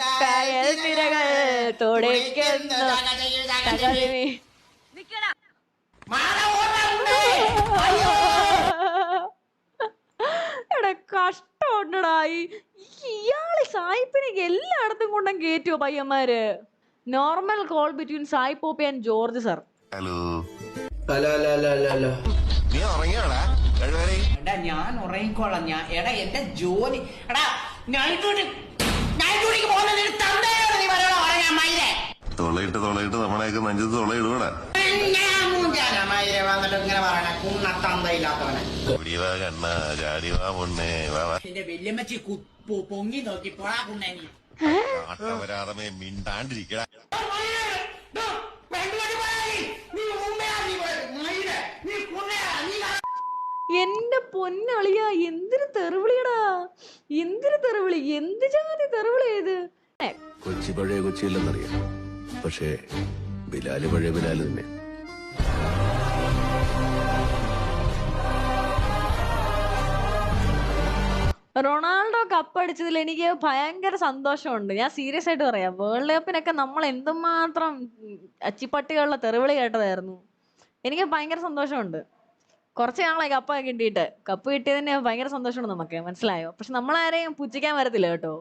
കായൽ തിരകൾ എടാ കഷ്ടമുണ്ടടാ. ഇയാൾ സായിപ്പിനെ എല്ലായിടത്തും കൊണ്ടും കേറ്റോ പയ്യന്മാര്? Normal call between Sai Poppy and George sir hello. Hello hello hello hello hello നീ ഉറങ്ങിയാടാ? എടാ ഞാൻ ഉറങ്ങിക്കോളാം. ഞാൻ എടാ എന്റെ ജോലി എടാ നൈറ്റ് ഡ്യൂട്ടി നൈറ്റ് ഡ്യൂട്ടിക്ക് പോകുന്ന നിന്റെ തന്തയോട് നീ പറയണോ ഉറങ്ങാൻ മയിലേ. തൊളയിട്ട് തൊളയിട്ട് നമ്മളെയൊക്കെ നെഞ്ചത്ത് തൊളയിടുവാടാ ഞാൻ മൂഞ്ചാനാ മയിലേ വന്നിട്ട് ഇങ്ങനെ പറയണ കുണ്ണ തന്തയില്ലാത്തവനെ. കുടിവാ കണ്ണ ചാടിവാ പൊണ്ണേ വാ വാ. നിന്റെ വല്യമ്മച്ചി കു- പൊ- പൊങ്ങി നോക്കി പോടാ കുണ്ണനി കാട്ടവരാറമേ മിണ്ടാണ്ടിരിക്കടാ. നീ. ഉമ്മയാ നീ മയിലേ നീ കുണ്ണയാ നീ എന്റെ പൊന്നളിയ എന്തിനു തെറിവിളി എന്ത് ജാതി തെറിവിളിയാ ഇത്? കൊച്ചി പഴയ കൊച്ചിയില്ലെന്നറിയാം പക്ഷേ ബിലാൽ പഴയ ബിലാൽ തന്നെ. റൊണാൾഡോ കപ്പടിച്ചതിൽ എനിക്ക് ഭയങ്കര സന്തോഷമുണ്ട്. ഞാൻ സീരിയസ് ആയിട്ട് പറയാം. വേൾഡ് കപ്പിനൊക്കെ നമ്മൾ എന്തുമാത്രം അച്ചിപ്പട്ടികളുടെ തെറിവിളി കേട്ടതായിരുന്നു. എനിക്ക് ഭയങ്കര സന്തോഷമുണ്ട്. കുറച്ച് നാളായി കപ്പ് കിട്ടിയിട്ട് കപ്പ് കിട്ടിയതിന് ഭയങ്കര സന്തോഷമാണ് നമുക്ക് മനസ്സിലായോ പക്ഷെ നമ്മളാരെയും പുച്ഛിക്കാൻ വരത്തില്ല കേട്ടോ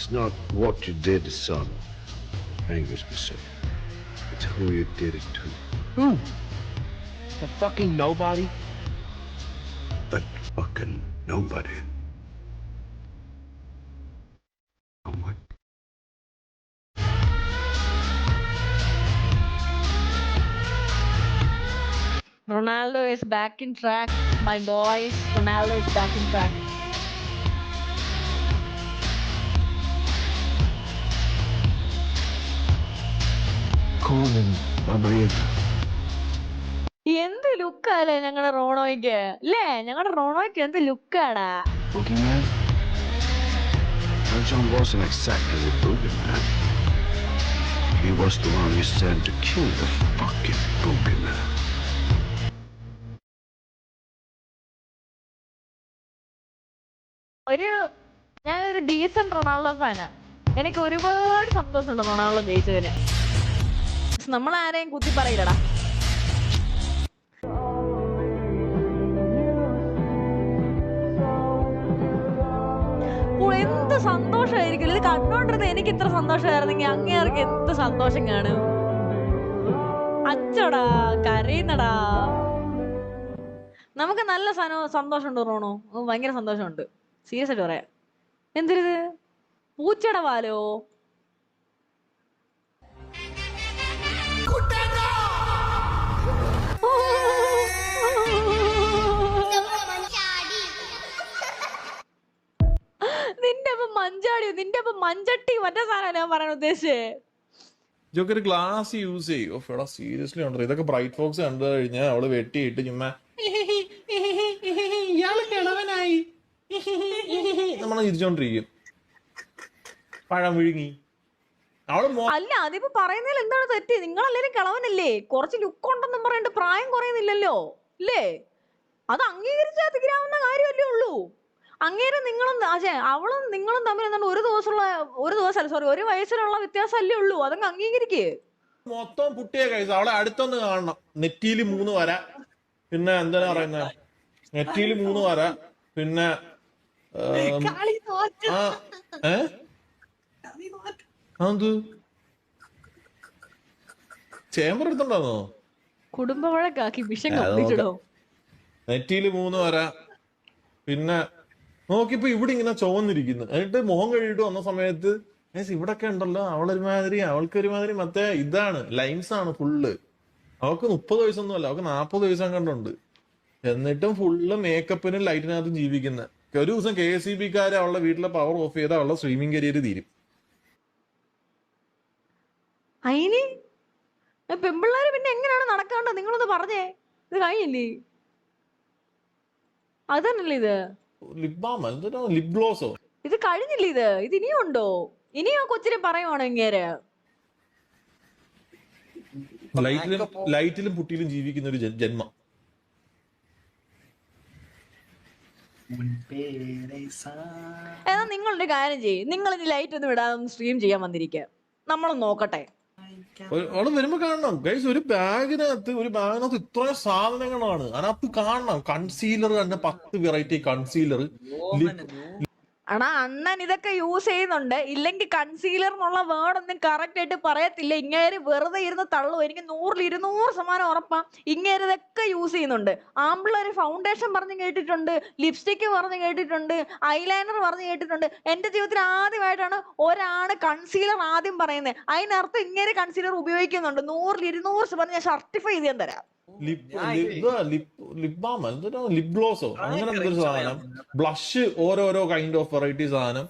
It's not what you did, son. Angers me so. It's who you did it to. Who? The fucking nobody? That fucking nobody. Ronaldo is back in track my boys Ronaldo is back in track Colin Babrieva. എന്ത് ലുക്കാല്ലേ ഞങ്ങളുടെ റോണോയ്ക്ക് അല്ലേ ഞങ്ങളുടെ റോണോയ്ക്ക് എന്ത് ലുക്കാടാ Boogeyman? Well, John wasn't exactly the boogeyman. He was the one we sent to kill the fucking boogeyman. ഒരു ഞാനൊരു decent Ronaldo ഫാനാ എനിക്ക് ഒരുപാട് സന്തോഷമുണ്ട് റൊണാൾഡോ ജയിച്ചതിന്. നമ്മൾ ആരെയും കുത്തി പറയില്ലടാ. എന്ത് സന്തോഷമായിരിക്കും ഇത് കണ്ടോണ്ടിരുന്ന എനിക്ക് ഇത്ര സന്തോഷമായിരുന്നെങ്കിൽ അങ്ങേർക്ക് എന്ത് സന്തോഷം കാണും. അച്ചടാ കരയുന്നടാ. നമുക്ക് നല്ല സനോ സന്തോഷമുണ്ട് റോണോ. ഭയങ്കര സന്തോഷമുണ്ട്. സീരിയസ് ആയിട്ട് പറയാം. എന്തിരിത് പൂച്ചയുടെ പാലോ നിന്റെ അപ്പൊ മഞ്ചാടിയോ? നിന്റെ അപ്പൊ മഞ്ചട്ടി മറ്റേ സാധനം ഞാൻ പറയാൻ ഉദ്ദേശിച്ചേ. ഇതൊക്കെ ഒരു ഗ്ലാസ് യൂസ് ചെയ്യും? സീരിയസ്ലി ഉണ്ടോ ഇതൊക്കെ ബ്രൈറ്റ് ഫോക്സ് കണ്ടു കഴിഞ്ഞാൽ അവൾ വെട്ടിയിട്ട് ചുമ്മാ ഇയാൾ കിളവനായി നമ്മളെ ചിരിച്ചോണ്ടിരിക്കും. പഴം വിഴുങ്ങി അല്ല അതിപ്പോ പറയുന്നതിൽ എന്താണ് തെറ്റ്? നിങ്ങളല്ലേ കളവനല്ലേ? കുറച്ച് ലുക്ക് ഉണ്ടെന്നും പറഞ്ഞിട്ട് പ്രായം കുറയുന്നില്ലല്ലോ അല്ലേ അത് അംഗീകരിച്ചാ തീരാവുന്ന കാര്യമല്ലേ ഉള്ളൂ. അങ്ങേരും നിങ്ങളും അതെ അവളും നിങ്ങളും തമ്മിൽ എന്താണ് ഒരു ദിവസമുള്ള ഒരു ദിവസം സോറി ഒരു വയസ്സിലുള്ള വ്യത്യാസമല്ലേ ഉള്ളൂ. അതങ്ങ് അംഗീകരിക്കേ. മൊത്തം പുട്ടിയെ കഴിച്ചു? അവളെ അടുത്തൊന്ന് കാണണം. നെറ്റിയിൽ മൂന്ന് വര. പിന്നെ എന്താണ് പറയുന്നത് നെറ്റിയിൽ മൂന്ന് വര. പിന്നെ അതെന്ത് ചേമ്പർ എടുത്തുണ്ടാന്നോ കുടുംബ വഴക്കാക്കി മിഷൻ അത് നെറ്റിയിൽ മൂന്ന് വര. പിന്നെ നോക്കിയപ്പോ ഇവിടെ ഇങ്ങനെ ചുവന്നിരിക്കുന്നു. എന്നിട്ട് മുഖം കഴുകിട്ട് വന്ന സമയത്ത് "ഏസ് ഇവിടൊക്കെ ഉണ്ടല്ലോ. അവളൊരുമാതിരി അവൾക്ക് ഒരുമാതിരി മറ്റേ ഇതാണ്. ലൈൻസ് ആണ് ഫുള്ള് അവൾക്ക് മുപ്പത് വയസ്സൊന്നും അല്ല അവൾക്ക് നാപ്പത് വയസ്സം കണ്ടുണ്ട് എന്നിട്ടും ഫുള്ള് മേക്കപ്പിനും ലൈറ്റിനകത്തും ജീവിക്കുന്ന. ഒരു ദിവസം കെ എസ് ഇ ബിക്കാരെ അവളുടെ വീട്ടിലെ പവർ ഓഫ് ചെയ്താൽ അവളുടെ സ്ട്രീമിംഗ് കരിയർ തീരും. അയിന്? പെമ്പിള്ളാര് പിന്നെ എങ്ങനെയാണ് നടക്കാണ്ട്? നിങ്ങളൊന്ന് പറഞ്ഞേ. ഇത് കഴിഞ്ഞില്ലേ? അതന്നല്ലേ ഇത്? ലിപ് ഗ്ലോസോ ഇത് കഴിഞ്ഞില്ലേ ഇത്? ഇത് ഇനിയും ഉണ്ടോ? ഇനിയും ആ കൊച്ചിനെ പറയുവാണോ ഇങ്ങേര്? ലൈറ്റിലും ലൈറ്റിലും പുട്ടിയിലും ജീവിക്കുന്ന ഒരു ജന്മം. എന്നാ നിങ്ങളുടെ കാര്യം ചെയ്യും. നിങ്ങൾ ഇനി ലൈറ്റ് ഒന്നും ഇടാതെ സ്ട്രീം ചെയ്യാൻ വന്നിരിക്കുക നമ്മളൊന്ന് നോക്കട്ടെ. അവൾ വരുമ്പോ കാണണം. ഗൈസ് ഒരു ബാഗിനകത്ത് ഒരു ബാഗിനകത്ത് ഇത്രയും സാധനങ്ങളാണ്. അതിനകത്ത് കാണണം. കൺസീലർ തന്നെ പത്ത് വെറൈറ്റി കൺസീലർ ആണാ അണ്ണൻ ഇതൊക്കെ യൂസ് ചെയ്യുന്നുണ്ട്. ഇല്ലെങ്കിൽ കൺസീലർ എന്നുള്ള വേർഡ് ഒന്നും കറക്റ്റ് ആയിട്ട് പറയത്തില്ല. ഇങ്ങേര് വെറുതെ ഇരുന്ന് തള്ളു. എനിക്ക് നൂറിൽ ഇരുന്നൂറ് ശതമാനം ഉറപ്പാ. ഇങ്ങേര് ഇതൊക്കെ യൂസ് ചെയ്യുന്നുണ്ട്. ആമ്പിള്ളേര് ഫൗണ്ടേഷൻ പറഞ്ഞ് കേട്ടിട്ടുണ്ട്. ലിപ്സ്റ്റിക്ക് പറഞ്ഞ് കേട്ടിട്ടുണ്ട്. ഐലൈനർ പറഞ്ഞ് കേട്ടിട്ടുണ്ട്. എന്റെ ജീവിതത്തിൽ ആദ്യമായിട്ടാണ് ഒരാണ് കൺസീലർ ആദ്യം പറയുന്നത്. അതിനർത്ഥം ഇങ്ങേര് കൺസീലർ ഉപയോഗിക്കുന്നുണ്ട്. നൂറിൽ ഇരുന്നൂറ് ശതമാനം ഞാൻ സർട്ടിഫൈ ചെയ്ത് തരാം. ലിപ് ബാം എന്തിനാ ലിപ് ബ്ലോസോ അങ്ങനെ എന്തൊരു സാധനം? ബ്ലഷ് ഓരോരോ കൈൻഡ് ഓഫ് വെറൈറ്റി സാധനം.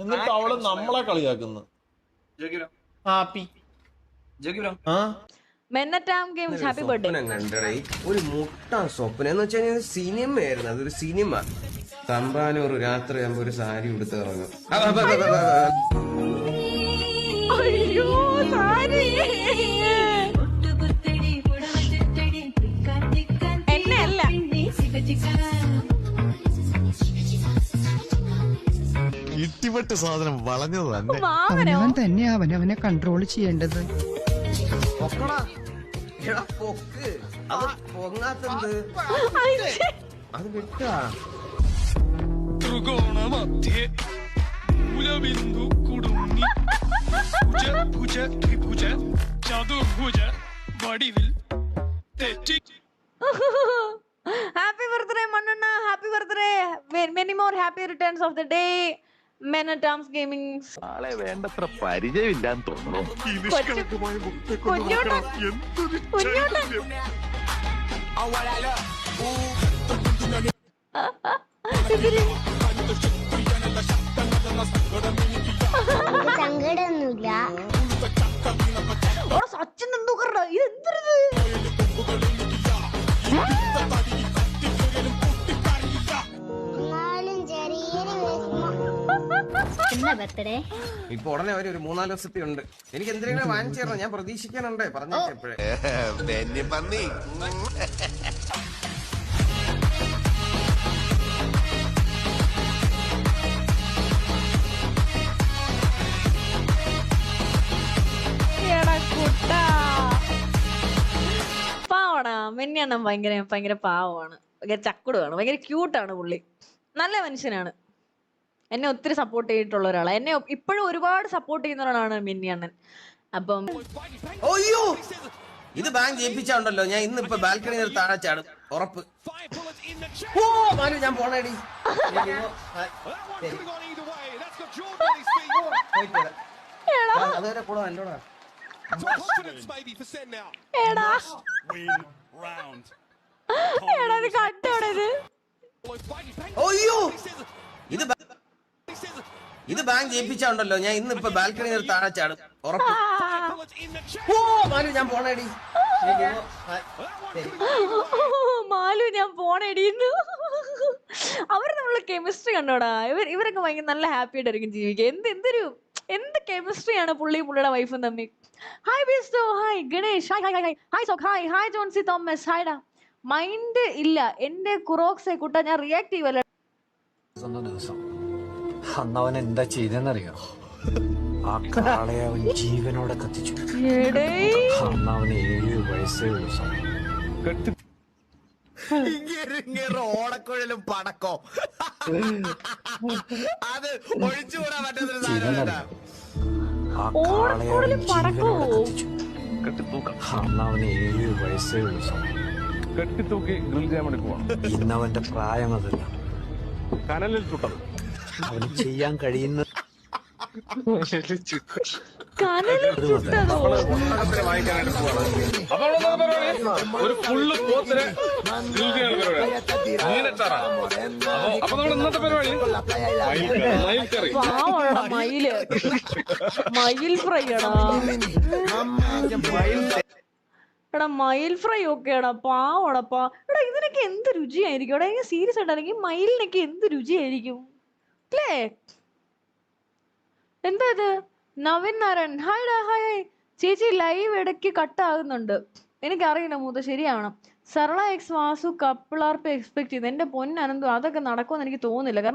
എന്നിട്ട് അവൾ നമ്മളെ കളിയാക്കുന്നു. ഒരു മുട്ട സ്വപ്നം എന്ന് വെച്ചാൽ സിനിമയായിരുന്നു. അതൊരു സിനിമ. തമ്പാനൂർ രാത്രി ആകുമ്പോ ഒരു സാരി ഉടുത്ത് ഇറങ്ങും. അയ്യോ സാരി. ഇട്ടിപ്പെട്ട് സാധനം വളഞ്ഞത് തന്നെ. അവൻ അവനവൻ തന്നെ അവനവനെ കൺട്രോൾ ചെയ്യേണ്ടത്. പൊക്കടാ. എടാ, പൊക്ക്. അത് പൊങ്ങാത്തത് അയ്യേ. അത് ത്രികോണമധ്യേ മൂലബിന്ദു കുടുങ്ങി. ഭുജ ഭുജ ത്രിഭുജ ചതുർഭുജ വടിവിൽ തെറ്റി happy birthday മണ്ണണ്ണ happy birthday many more happy returns of the day മെനറ്റാംസ് gaming ആളെ വേണ്ടത്ര പരിചയമില്ലാന്ന് തോന്നുന്നു. സങ്കടമൊന്നുമില്ല. സച്ചിൻ ഇത് എന്തൊരിത് ബർത്ത്ഡേ ഇപ്പൊ ഉടനെ വരെ ഒരു മൂന്നാൽ ദിവസത്തെ ഉണ്ട്. എനിക്ക് എന്തെങ്കിലും വാങ്ങിച്ചു തരണം ഞാൻ പ്രതീക്ഷിക്കാനുണ്ട്. പറഞ്ഞപ്പോഴേ. പാവാടാ മെന്നിയണ്ണം ഭയങ്കര ഭയങ്കര പാവമാണ്. ഭയങ്കര ചക്കുടുവാണ്. ഭയങ്കര ക്യൂട്ടാണ് പുള്ളി. നല്ല മനുഷ്യനാണ്. എന്നെ ഒത്തിരി സപ്പോർട്ട് ചെയ്തിട്ടുള്ള ഒരാളാണ് എന്നെ ഇപ്പോഴും ഒരുപാട് സപ്പോർട്ട് ചെയ്യുന്ന ഒരാളാണ് മിന്നി അണ്ണൻ. അപ്പം അയ്യോ! ഇത് ബാങ്ക് ജയിപ്പിച്ചാണ്ടല്ലോ. ഞാൻ ഇന്ന് ഇപ്പൊ ബാൽക്കണി നിന്ന് താഴെ ചാടും. ഉറപ്പ്. ഓ മാലു ഞാൻ പോണേടി. അതുവരെ കൂടെ എന്നോടാ എടാ. എടാ ഇത്? അയ്യോ! ഇത് ഇത് ബാങ്ക് ജയിപ്പിച്ചാണ്ടല്ലോ. ഞാൻ ഇന്ന് ഇപ്പൊ ബാൽക്കണി നിന്ന് താഴെ ചാടും. ഉറപ്പ്. ഓ മാലു ഞാൻ പോണേടി. മാലു ഞാൻ പോണേടിന്ന് അവർ നമ്മളെ കെമിസ്ട്രി കണ്ടോടാ. ഇവർ ഇവരൊക്കെ ഭയങ്കര നല്ല ഹാപ്പി ആയിട്ടായിരിക്കും ജീവിക്കുക. എന്ത് എന്തൊരു എന്ത് കെമിസ്ട്രിയാണ് പുള്ളി പുള്ളിയുടെ വൈഫും തമ്മിൽ? Hi ബിസ്റ്റോ hi Ganesh hi hi hi hi soak hi hi Johnsy Thomas ഹായ്ഡാ മൈൻഡ് ഇല്ല. എന്റെ കുറോക്സെ കുട്ട ഞാൻ റിയാക്ട് ചെയ്യുമല്ലോ ദിവസം. അന്ന് അവൻ എന്താ ചെയ്തെന്നറിയോ ആ കാളെ അവൻ ജീവനോടെ കത്തിച്ചു. അന്ന് ഏഴ് വയസ്സേ ഉള്ളൂ സമയം ഓടക്കുഴലും പടക്കോ? അത് ഒഴിച്ചുകൂടാൻ പറ്റുന്നൊരു പറ്റുന്ന ആ കാളെ അവൻ ഓടക്കുഴലും പടക്കോ? ജീവനോടെ കത്തിച്ചു. അന്ന് അവന് ഏഴ് വയസ്സേ ഉള്ളൂ സമയം കെട്ടിത്തൂക്കി ഗ്രിൽ ചെയ്യാൻ വേണ്ടി പോവാം. ഇന്നവന്റെ പ്രായം അതല്ല. കനലിൽ ചുട്ടത്. അവന് ചെയ്യാൻ കഴിയുന്ന? ഒരു ഫുള്ള് പോത്തിനെ മീനച്ചാറാ അപ്പൊ ഇന്നത്തെ പരിപാടി? മയിൽ- മയിൽ കറി മയിൽ. മയിൽ ഫ്രൈ എടാ എടാ മയിൽ ഫ്രൈ ഒക്കെ എടാ പാവടാ പാ എടാ ഇതിനൊക്കെ എന്ത് രുചിയായിരിക്കും? എടാ ഇങ്ങനെ സീരിയസ് ആയിട്ട് അല്ലെങ്കിൽ മയിലിനൊക്കെ എന്ത് രുചിയായിരിക്കും? അല്ലേ എന്താ ഇത്? നവീൻ നാരായൺ. ഹായ് ഡാ ഹായ് ഹായ് ചേച്ചി ലൈവ് ഇടയ്ക്ക് കട്ടാകുന്നുണ്ട് എനിക്കറിയില്ല മൂത്ത ശരിയാവണം. സരള എക്സ് വാസു കപ്പിൾ ആർപ്പ് എക്സ്പെക്ട് ചെയ്ത്. എന്റെ പൊന്നനന്തു അതൊക്കെ നടക്കുമെന്ന് എനിക്ക് തോന്നുന്നില്ല. കാരണം